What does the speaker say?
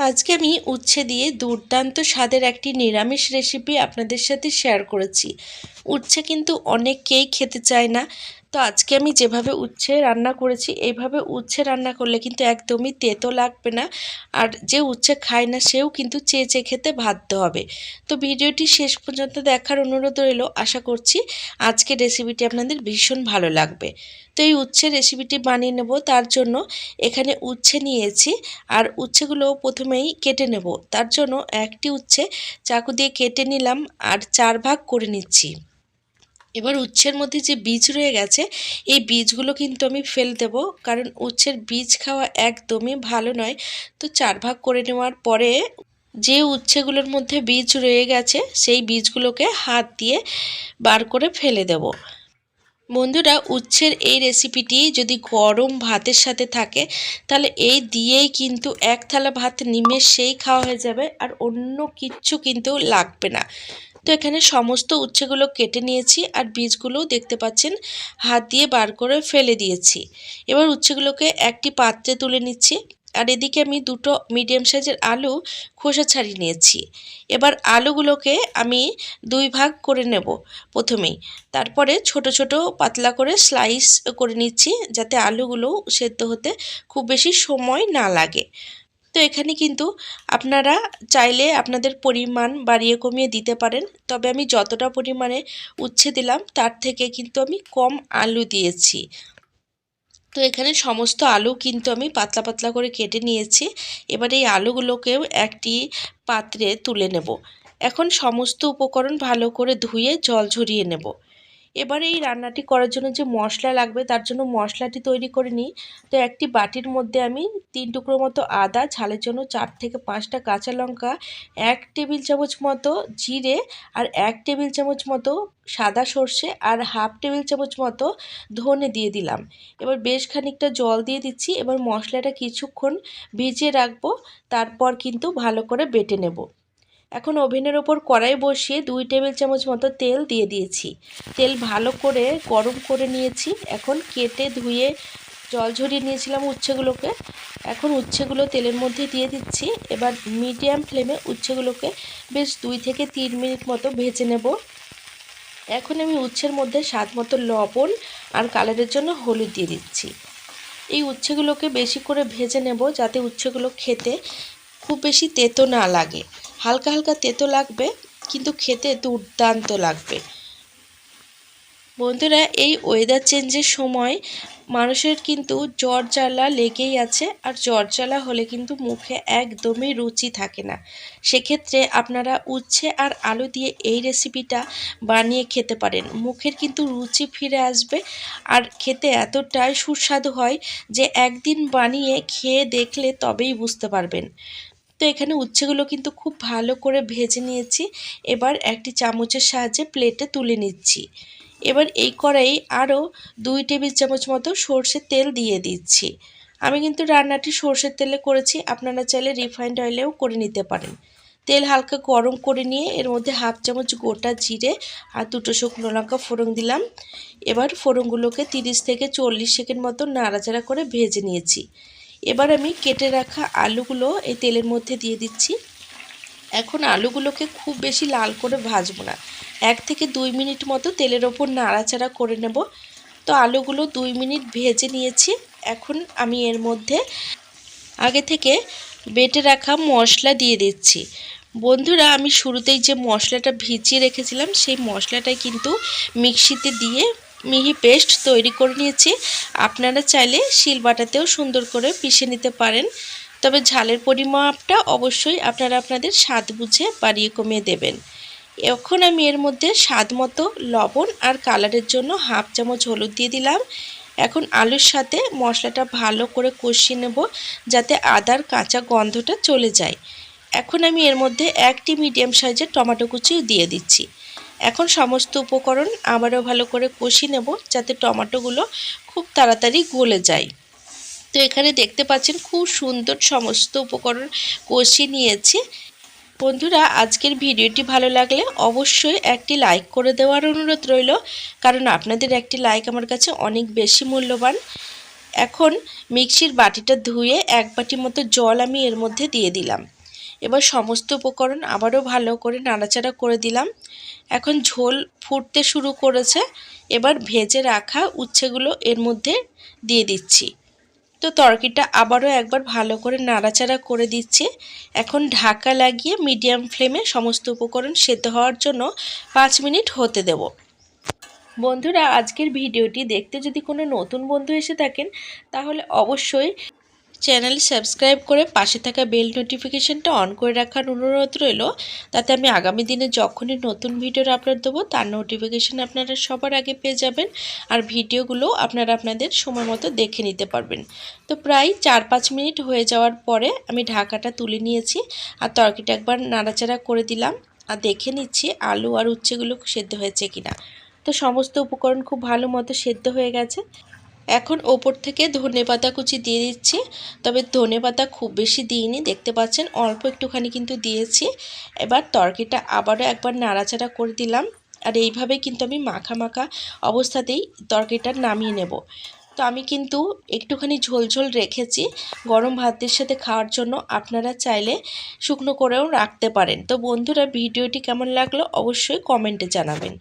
আজকে আমি উচ্ছে দিয়ে দুর্দান্ত স্বাদের একটি নিরামিষ রেসিপি আপনাদের সাথে শেয়ার করেছি। উচ্ছে কিন্তু অনেককেই খেতে চায় না। তো আজকে আমি যেভাবে উচ্ছে রান্না করেছি এইভাবে উচ্ছে রান্না করলে কিন্তু একদমই তেতো লাগবে না। আর যে উচ্ছে খায় না, সেও কিন্তু চেয়ে চেয়ে খেতে বাধ্য হবে। তো ভিডিওটি শেষ পর্যন্ত দেখার অনুরোধ রইল। আশা করছি আজকে রেসিপিটি আপনাদের ভীষণ ভালো লাগবে। তো এই উচ্ছে রেসিপিটি বানিয়ে নেব, তার জন্য এখানে উচ্ছে নিয়েছি। আর উচ্ছেগুলো প্রথমেই কেটে নেব। তার জন্য একটি উচ্ছে চাকু দিয়ে কেটে নিলাম। আর চার ভাগ করে নিচ্ছি। এবার উচ্ছের মধ্যে যে বীজ রয়ে গেছে, এই বীজগুলো কিন্তু আমি ফেল দেব। কারণ উচ্ছের বীজ খাওয়া একদমই ভালো নয়। তো চার ভাগ করে নেওয়ার পরে যে উচ্ছেগুলোর মধ্যে বীজ রয়ে গেছে, সেই বীজগুলোকে হাত দিয়ে বার করে ফেলে দেব। বন্ধুরা, উচ্ছের এই রেসিপিটি যদি গরম ভাতের সাথে থাকে, তাহলে এই দিয়েই কিন্তু এক থালা ভাত নিমেষেই খাওয়া হয়ে যাবে আর অন্য কিচ্ছু কিন্তু লাগবে না। তো এখানে সমস্ত উচ্ছেগুলো কেটে নিয়েছি আর বীজগুলোও দেখতে পাচ্ছেন, হাত দিয়ে বার করে ফেলে দিয়েছি। এবার উচ্ছেগুলোকে একটি পাত্রে তুলে নিচ্ছি আর এদিকে আমি দুটো মিডিয়াম সাইজের আলু খোসা ছাড়িয়ে নিয়েছি। এবার আলুগুলোকে আমি দুই ভাগ করে নেব প্রথমেই। তারপরে ছোট ছোট পাতলা করে স্লাইস করে নিচ্ছি যাতে আলুগুলো সেদ্ধ হতে খুব বেশি সময় না লাগে। তো এখানে কিন্তু আপনারা চাইলে আপনাদের পরিমাণ বাড়িয়ে কমিয়ে দিতে পারেন। তবে আমি যতটা পরিমাণে উচ্ছে দিলাম, তার থেকে কিন্তু আমি কম আলু দিয়েছি। তো এখানে সমস্ত আলু কিন্তু আমি পাতলা পাতলা করে কেটে নিয়েছি। এবার এই আলুগুলোকেও একটি পাত্রে তুলে নেব। এখন সমস্ত উপকরণ ভালো করে ধুয়ে জল ঝরিয়ে নেব। এবারে এই রান্নাটি করার জন্য যে মশলা লাগবে তার জন্য মশলাটি তৈরি করে নিই। তো একটি বাটির মধ্যে আমি তিন টুকরো মতো আদা, ঝালের জন্য চার থেকে পাঁচটা কাঁচা লঙ্কা, এক টেবিল চামচ মতো জিরে আর এক টেবিল চামচ মতো সাদা সর্ষে আর হাফ টেবিল চামচ মতো ধনে দিয়ে দিলাম। এবার বেশ খানিকটা জল দিয়ে দিচ্ছি। এবার মশলাটা কিছুক্ষণ ভিজিয়ে রাখব। তারপর কিন্তু ভালো করে বেটে নেব। এখন ওভেনের ওপর কড়াই বসিয়ে দুই টেবিল চামচ মতো তেল দিয়ে দিয়েছি। তেল ভালো করে গরম করে নিয়েছি। এখন কেটে ধুয়ে জল ঝরিয়ে নিয়েছিলাম উচ্ছেগুলোকে। এখন উচ্ছেগুলো তেলের মধ্যে দিয়ে দিচ্ছি। এবার মিডিয়াম ফ্লেমে উচ্ছেগুলোকে বেশ দুই থেকে তিন মিনিট মতো ভেজে নেব। এখন আমি উচ্ছের মধ্যে স্বাদ মতো লবণ আর কালারের জন্য হলুদ দিয়ে দিচ্ছি। এই উচ্ছেগুলোকে বেশি করে ভেজে নেব যাতে উচ্ছেগুলো খেতে খুব বেশি তেতো না লাগে। হালকা হালকা তেতো লাগবে, কিন্তু খেতে দুর্দান্ত লাগবে। বন্ধুরা, এই ওয়েদার চেঞ্জের সময় মানুষের কিন্তু জ্বর জ্বালা লেগেই আছে, আর জ্বর জ্বালা হলে কিন্তু মুখে একদমই রুচি থাকে না। সেক্ষেত্রে আপনারা উচ্ছে আর আলু দিয়ে এই রেসিপিটা বানিয়ে খেতে পারেন। মুখের কিন্তু রুচি ফিরে আসবে, আর খেতে এতটাই সুস্বাদু হয় যে একদিন বানিয়ে খেয়ে দেখলে তবেই বুঝতে পারবেন। তো এখানে উচ্ছেগুলো কিন্তু খুব ভালো করে ভেজে নিয়েছি। এবার একটি চামচের সাহায্যে প্লেটে তুলে নিচ্ছি। এবার এই কড়াই আরও দুই টেবিল চামচ মতো সর্ষের তেল দিয়ে দিচ্ছি। আমি কিন্তু রান্নাটি সর্ষের তেলে করেছি, আপনারা চাইলে রিফাইন্ড অয়েলেও করে নিতে পারেন। তেল হালকা গরম করে নিয়ে এর মধ্যে হাফ চামচ গোটা জিরে আর দুটো শুকনো লঙ্কা ফোড়ন দিলাম। এবার ফোড়নগুলোকে তিরিশ থেকে চল্লিশ সেকেন্ড মতো নাড়াচাড়া করে ভেজে নিয়েছি। এবার আমি কেটে রাখা আলুগুলো এই তেলের মধ্যে দিয়ে দিচ্ছি। এখন আলুগুলোকে খুব বেশি লাল করে ভাজবো না। এক থেকে দুই মিনিট মতো তেলের ওপর নাড়াচাড়া করে নেব। তো আলুগুলো দুই মিনিট ভেজে নিয়েছি। এখন আমি এর মধ্যে আগে থেকে বেটে রাখা মশলা দিয়ে দিচ্ছি। বন্ধুরা, আমি শুরুতেই যে মশলাটা ভিজিয়ে রেখেছিলাম, সেই মশলাটাই কিন্তু মিক্সিতে দিয়ে মিহি পেস্ট তৈরি করে নিয়েছি। আপনারা চাইলে শিলবাটাতেও সুন্দর করে পিষে নিতে পারেন। তবে ঝালের পরিমাপটা অবশ্যই আপনারা আপনাদের স্বাদ বুঝে বাড়িয়ে কমিয়ে দেবেন। এখন আমি এর মধ্যে স্বাদ মতো লবণ আর কালারের জন্য হাফ চামচ হলুদ দিয়ে দিলাম। এখন আলুর সাথে মশলাটা ভালো করে কষিয়ে নেব যাতে আদার কাঁচা গন্ধটা চলে যায়। এখন আমি এর মধ্যে একটি মিডিয়াম সাইজের টমেটো কুচিও দিয়ে দিচ্ছি। এখন সমস্ত উপকরণ আবারও ভালো করে কষিয়ে নেব যাতে টমেটোগুলো খুব তাড়াতাড়ি গলে যায়। তো এখানে দেখতে পাচ্ছেন খুব সুন্দর সমস্ত উপকরণ কষি নিয়েছি। বন্ধুরা, আজকের ভিডিওটি ভালো লাগলে অবশ্যই একটি লাইক করে দেওয়ার অনুরোধ রইল, কারণ আপনাদের একটি লাইক আমার কাছে অনেক বেশি মূল্যবান। এখন মিক্সির বাটিটা ধুয়ে এক বাটি মতো জল আমি এর মধ্যে দিয়ে দিলাম। এবার সমস্ত উপকরণ আবারও ভালো করে নাড়াচাড়া করে দিলাম। এখন ঝোল ফুটতে শুরু করেছে। এবার ভেজে রাখা উচ্ছেগুলো এর মধ্যে দিয়ে দিচ্ছি। তো তরকিটা আবারও একবার ভালো করে নাড়াচাড়া করে দিচ্ছি। এখন ঢাকা লাগিয়ে মিডিয়াম ফ্লেমে সমস্ত উপকরণ সেদ্ধ হওয়ার জন্য পাঁচ মিনিট হতে দেব। বন্ধুরা, আজকের ভিডিওটি দেখতে যদি কোনো নতুন বন্ধু এসে থাকেন, তাহলে অবশ্যই চ্যানেল সাবস্ক্রাইব করে পাশে থাকা বেল নোটিফিকেশানটা অন করে রাখার অনুরোধ রইল। তাতে আমি আগামী দিনে যখনই নতুন ভিডিওর আপলোড দেবো, তার নোটিফিকেশান আপনারা সবার আগে পেয়ে যাবেন আর ভিডিওগুলো আপনারা আপনাদের সময় মতো দেখে নিতে পারবেন। তো প্রায় চার পাঁচ মিনিট হয়ে যাওয়ার পরে আমি ঢাকাটা তুলে নিয়েছি আর তরকিটা একবার নাড়াচাড়া করে দিলাম আর দেখে নিচ্ছি আলু আর উচ্ছেগুলো সেদ্ধ হয়েছে কিনা। তো সমস্ত উপকরণ খুব ভালো মতো সেদ্ধ হয়ে গেছে। এখন ওপর থেকে ধনে পাতা কুচি দিয়ে দিচ্ছি, তবে ধনে পাতা খুব বেশি দিইনি, দেখতে পাচ্ছেন অল্প একটুখানি কিন্তু দিয়েছি। এবার তরকিটা আবারও একবার নাড়াচাড়া করে দিলাম, আর এইভাবে কিন্তু আমি মাখা মাখা অবস্থাতেই তরকিটা নামিয়ে নেব। তো আমি কিন্তু একটুখানি ঝোল ঝোল রেখেছি, গরম ভাতের সাথে খাওয়ার জন্য আপনারা চাইলে শুকনো করেও রাখতে পারেন। তো বন্ধুরা, ভিডিওটি কেমন লাগল অবশ্যই কমেন্টে জানাবেন।